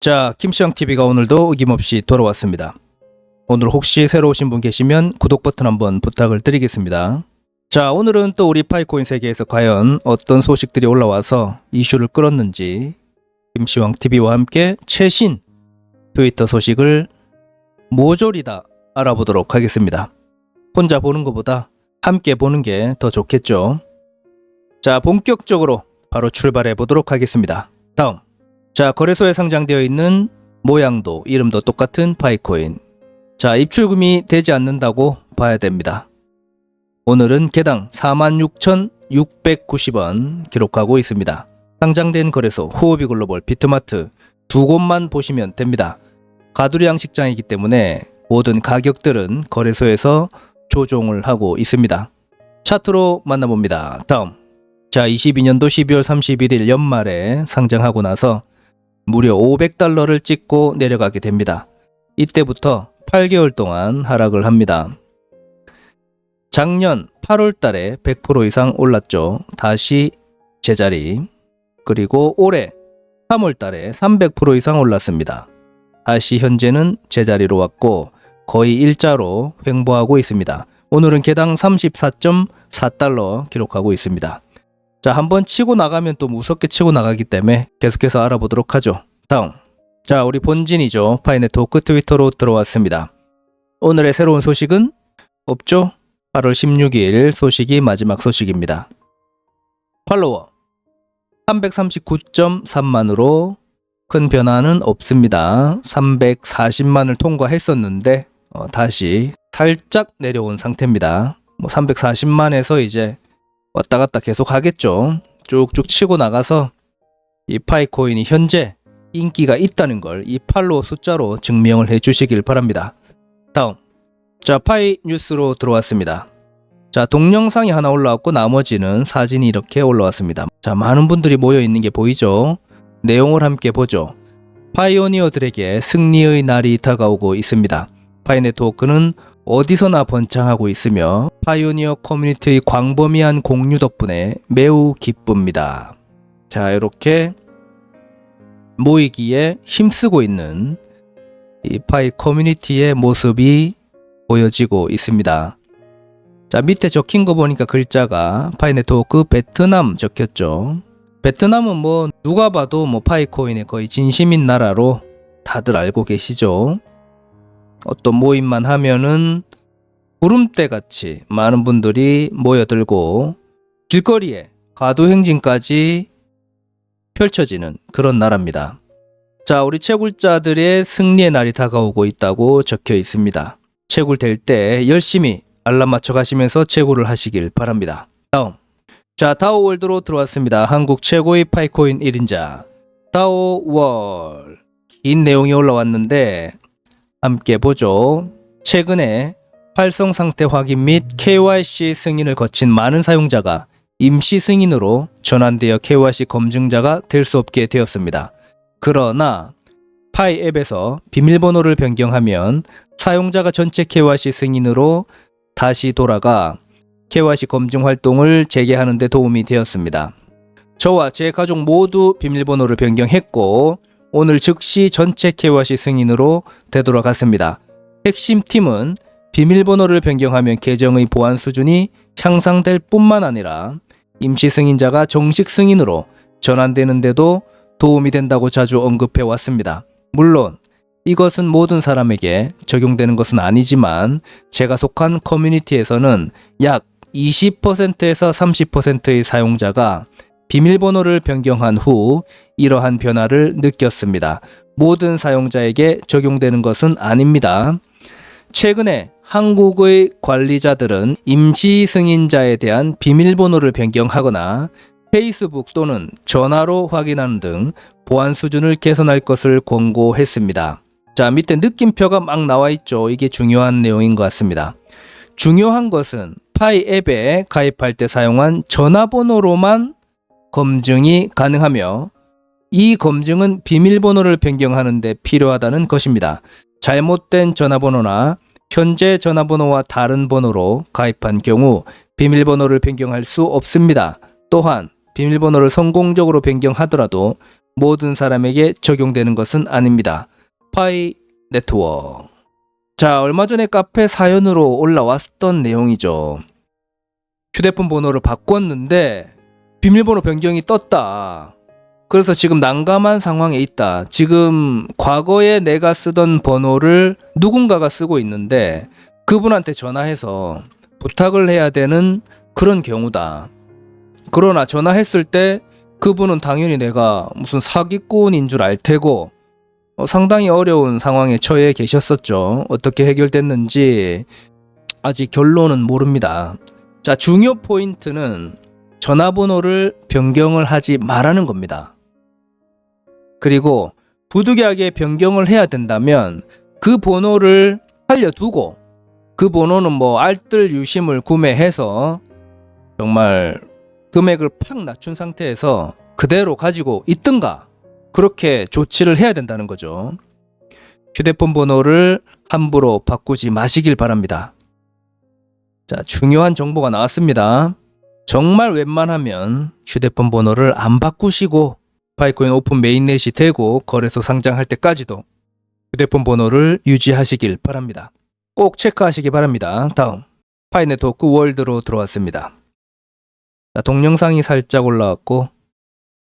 자, 김시영 TV가 오늘도 어김없이 돌아왔습니다. 오늘 혹시 새로 오신 분 계시면 구독 버튼 한번 부탁을 드리겠습니다. 자, 오늘은 또 우리 파이코인 세계에서 과연 어떤 소식들이 올라와서 이슈를 끌었는지 김시황 TV와 함께 최신 트위터 소식을 모조리 다 알아보도록 하겠습니다. 혼자 보는 것보다 함께 보는 게 더 좋겠죠. 자, 본격적으로 바로 출발해 보도록 하겠습니다. 다음. 자, 거래소에 상장되어 있는 모양도 이름도 똑같은 파이코인. 자, 입출금이 되지 않는다고 봐야 됩니다. 오늘은 개당 46,690원 기록하고 있습니다. 상장된 거래소 후오비 글로벌 비트마트 두 곳만 보시면 됩니다. 가두리 양식장이기 때문에 모든 가격들은 거래소에서 조종을 하고 있습니다. 차트로 만나봅니다. 다음. 자, 22년도 12월 31일 연말에 상장하고 나서 무려 500달러를 찍고 내려가게 됩니다. 이때부터 8개월 동안 하락을 합니다. 작년 8월 달에 100% 이상 올랐죠. 다시 제자리. 그리고 올해 3월 달에 300% 이상 올랐습니다. 다시 현재는 제자리로 왔고 거의 일자로 횡보하고 있습니다. 오늘은 개당 34.4달러 기록하고 있습니다. 자, 한번 치고 나가면 또 무섭게 치고 나가기 때문에 계속해서 알아보도록 하죠. 다음. 자, 우리 본진이죠. 파이네토크 트위터로 들어왔습니다. 오늘의 새로운 소식은 없죠? 8월 16일 소식이 마지막 소식입니다. 팔로워 339.3만으로 큰 변화는 없습니다. 340만을 통과했었는데 어, 다시 살짝 내려온 상태입니다. 뭐 340만에서 이제 왔다 갔다 계속 하겠죠. 쭉쭉 치고 나가서 이 파이코인이 현재 인기가 있다는 걸 이 팔로워 숫자로 증명을 해 주시길 바랍니다. 다음. 자, 파이 뉴스로 들어왔습니다. 자, 동영상이 하나 올라왔고 나머지는 사진이 이렇게 올라왔습니다. 자, 많은 분들이 모여 있는 게 보이죠? 내용을 함께 보죠. 파이오니어들에게 승리의 날이 다가오고 있습니다. 파이네트워크는 어디서나 번창하고 있으며 파이오니어 커뮤니티의 광범위한 공유 덕분에 매우 기쁩니다. 자, 이렇게 모이기에 힘쓰고 있는 이 파이 커뮤니티의 모습이 보여지고 있습니다. 자, 밑에 적힌 거 보니까 글자가 파이 네트워크 베트남 적혔죠. 베트남은 뭐 누가 봐도 뭐 파이코인의 거의 진심인 나라로 다들 알고 계시죠. 어떤 모임만 하면은 구름대 같이 많은 분들이 모여들고 길거리에 가도행진까지 펼쳐지는 그런 나라입니다. 자, 우리 채굴자들의 승리의 날이 다가오고 있다고 적혀 있습니다. 채굴 될 때 열심히 알람 맞춰 가시면서 채굴을 하시길 바랍니다. 다음. 자, 다오월드로 들어왔습니다. 한국 최고의 파이코인 1인자. 다오월. 긴 내용이 올라왔는데 함께 보죠. 최근에 활성 상태 확인 및 KYC 승인을 거친 많은 사용자가 임시 승인으로 전환되어 KYC 검증자가 될 수 없게 되었습니다. 그러나 파이 앱에서 비밀번호를 변경하면 사용자가 전체 KYC 승인으로 다시 돌아가 KYC 검증 활동을 재개하는 데 도움이 되었습니다. 저와 제 가족 모두 비밀번호를 변경했고 오늘 즉시 전체 KYC 승인으로 되돌아갔습니다. 핵심 팀은 비밀번호를 변경하면 계정의 보안 수준이 향상될 뿐만 아니라 임시 승인자가 정식 승인으로 전환되는데도 도움이 된다고 자주 언급해 왔습니다. 물론 이것은 모든 사람에게 적용되는 것은 아니지만 제가 속한 커뮤니티에서는 약 20%에서 30%의 사용자가 비밀번호를 변경한 후 이러한 변화를 느꼈습니다. 모든 사용자에게 적용되는 것은 아닙니다. 최근에 한국의 관리자들은 임시 승인자에 대한 비밀번호를 변경하거나 페이스북 또는 전화로 확인하는 등 보안 수준을 개선할 것을 권고했습니다. 자, 밑에 느낌표가 막 나와 있죠. 이게 중요한 내용인 것 같습니다. 중요한 것은 파이 앱에 가입할 때 사용한 전화번호로만 검증이 가능하며 이 검증은 비밀번호를 변경하는데 필요하다는 것입니다. 잘못된 전화번호나 현재 전화번호와 다른 번호로 가입한 경우 비밀번호를 변경할 수 없습니다. 또한 비밀번호를 성공적으로 변경하더라도 모든 사람에게 적용되는 것은 아닙니다. 파이 네트워크. 자, 얼마 전에 카페 사연으로 올라왔던 내용이죠. 휴대폰 번호를 바꿨는데 비밀번호 변경이 떴다. 그래서 지금 난감한 상황에 있다. 지금 과거에 내가 쓰던 번호를 누군가가 쓰고 있는데 그분한테 전화해서 부탁을 해야 되는 그런 경우다. 그러나 전화했을 때 그분은 당연히 내가 무슨 사기꾼인 줄 알 테고 어, 상당히 어려운 상황에 처해 계셨었죠. 어떻게 해결됐는지 아직 결론은 모릅니다. 자, 중요 포인트는 전화번호를 변경을 하지 말라는 겁니다. 그리고 부득이하게 변경을 해야 된다면 그 번호를 살려두고 그 번호는 뭐 알뜰 유심을 구매해서 정말 금액을 팍 낮춘 상태에서 그대로 가지고 있든가 그렇게 조치를 해야 된다는 거죠. 휴대폰 번호를 함부로 바꾸지 마시길 바랍니다. 자, 중요한 정보가 나왔습니다. 정말 웬만하면 휴대폰 번호를 안 바꾸시고 파이코인 오픈 메인넷이 되고 거래소 상장할 때까지도 휴대폰 번호를 유지하시길 바랍니다. 꼭 체크하시기 바랍니다. 다음 파이네트워크 월드로 들어왔습니다. 자, 동영상이 살짝 올라왔고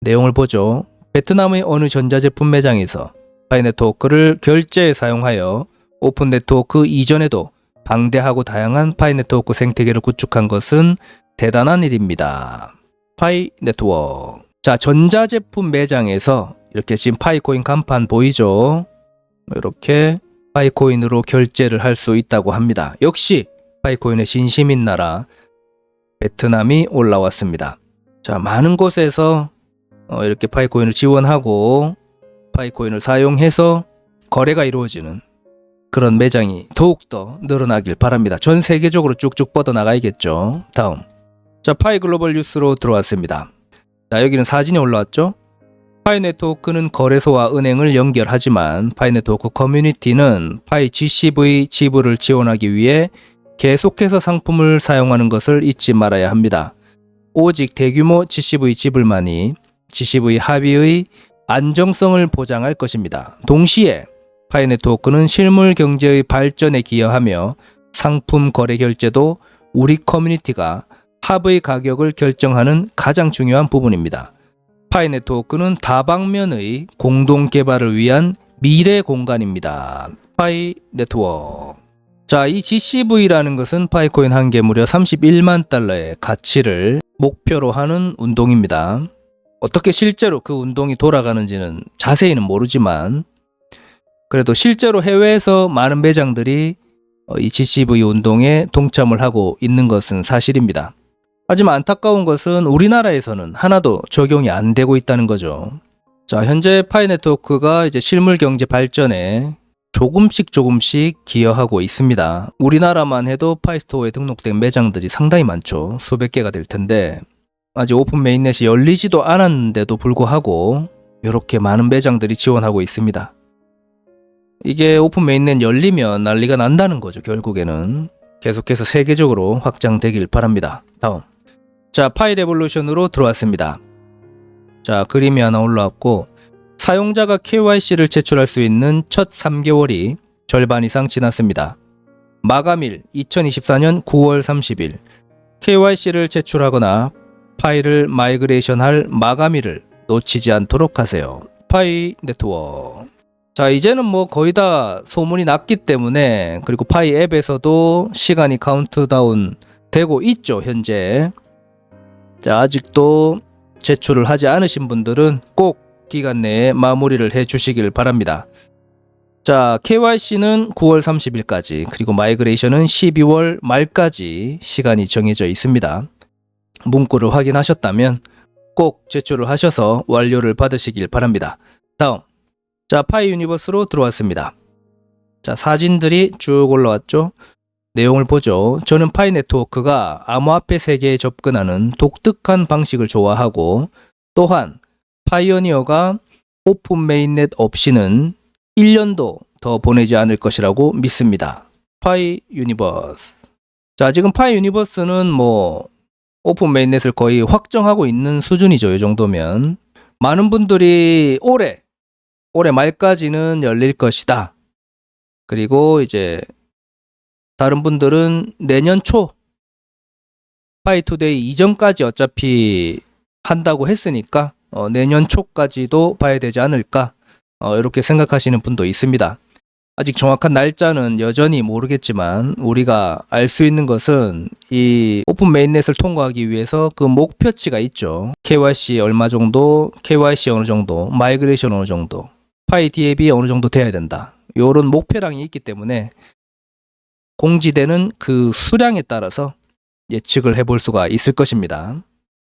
내용을 보죠. 베트남의 어느 전자제품 매장에서 파이네트워크를 결제에 사용하여 오픈 네트워크 이전에도 방대하고 다양한 파이 네트워크 생태계를 구축한 것은 대단한 일입니다. 파이 네트워크. 자, 전자제품 매장에서 이렇게 지금 파이코인 간판 보이죠? 이렇게 파이코인으로 결제를 할 수 있다고 합니다. 역시 파이코인의 진심인 나라 베트남이 올라왔습니다. 자, 많은 곳에서 어, 이렇게 파이코인을 지원하고 파이코인을 사용해서 거래가 이루어지는 그런 매장이 더욱더 늘어나길 바랍니다. 전 세계적으로 쭉쭉 뻗어나가야겠죠. 다음. 자, 파이 글로벌 뉴스로 들어왔습니다. 자, 여기는 사진이 올라왔죠? 파이 네트워크는 거래소와 은행을 연결하지만 파이 네트워크 커뮤니티는 파이 GCV 지불을 지원하기 위해 계속해서 상품을 사용하는 것을 잊지 말아야 합니다. 오직 대규모 GCV 지불만이 GCV 합의의 안정성을 보장할 것입니다. 동시에 파이 네트워크는 실물 경제의 발전에 기여하며 상품 거래 결제도 우리 커뮤니티가 합의 가격을 결정하는 가장 중요한 부분입니다. 파이 네트워크는 다방면의 공동 개발을 위한 미래 공간입니다. 파이 네트워크. 자, 이 GCV라는 것은 파이코인 한 개 무려 31만 달러의 가치를 목표로 하는 운동입니다. 어떻게 실제로 그 운동이 돌아가는지는 자세히는 모르지만 그래도 실제로 해외에서 많은 매장들이 어, 이 GCV 운동에 동참을 하고 있는 것은 사실입니다. 하지만 안타까운 것은 우리나라에서는 하나도 적용이 안 되고 있다는 거죠. 자, 현재 파이 네트워크가 이제 실물 경제 발전에 조금씩 조금씩 기여하고 있습니다. 우리나라만 해도 파이스토어에 등록된 매장들이 상당히 많죠. 수백 개가 될 텐데 아직 오픈 메인넷이 열리지도 않았는데도 불구하고 이렇게 많은 매장들이 지원하고 있습니다. 이게 오픈 메인넷 열리면 난리가 난다는 거죠. 결국에는 계속해서 세계적으로 확장되길 바랍니다. 다음. 자, 파이 레볼루션으로 들어왔습니다. 자, 그림이 하나 올라왔고 사용자가 KYC를 제출할 수 있는 첫 3개월이 절반 이상 지났습니다. 마감일 2024년 9월 30일 KYC를 제출하거나 파일을 마이그레이션할 마감일을 놓치지 않도록 하세요. 파이 네트워크. 자, 이제는 뭐 거의 다 소문이 났기 때문에 그리고 파이 앱에서도 시간이 카운트다운 되고 있죠, 현재. 자, 아직도 제출을 하지 않으신 분들은 꼭 기간 내에 마무리를 해 주시길 바랍니다. 자, KYC는 9월 30일까지, 그리고 마이그레이션은 12월 말까지 시간이 정해져 있습니다. 문구를 확인하셨다면 꼭 제출을 하셔서 완료를 받으시길 바랍니다. 다음. 자, 파이 유니버스로 들어왔습니다. 자, 사진들이 쭉 올라왔죠? 내용을 보죠. 저는 파이 네트워크가 암호화폐 세계에 접근하는 독특한 방식을 좋아하고 또한 파이오니어가 오픈 메인넷 없이는 1년도 더 보내지 않을 것이라고 믿습니다. 파이 유니버스. 자, 지금 파이 유니버스는 뭐 오픈 메인넷을 거의 확정하고 있는 수준이죠. 이 정도면 많은 분들이 올해 올해 말까지는 열릴 것이다. 그리고 이제 다른 분들은 내년 초 파이투데이 이전까지 어차피 한다고 했으니까 어, 내년 초까지도 봐야 되지 않을까 어, 이렇게 생각하시는 분도 있습니다. 아직 정확한 날짜는 여전히 모르겠지만 우리가 알 수 있는 것은 이 오픈 메인넷을 통과하기 위해서 그 목표치가 있죠. KYC 얼마 정도, KYC 어느 정도, 마이그레이션 어느 정도, 파이 디앱이 어느 정도 돼야 된다. 요런 목표량이 있기 때문에 공지되는 그 수량에 따라서 예측을 해볼 수가 있을 것입니다.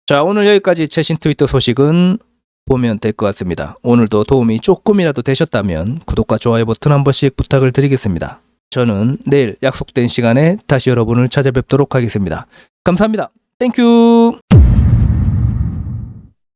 자, 오늘 여기까지 최신 트위터 소식은 보면 될 것 같습니다. 오늘도 도움이 조금이라도 되셨다면 구독과 좋아요 버튼 한 번씩 부탁을 드리겠습니다. 저는 내일 약속된 시간에 다시 여러분을 찾아뵙도록 하겠습니다. 감사합니다. 땡큐!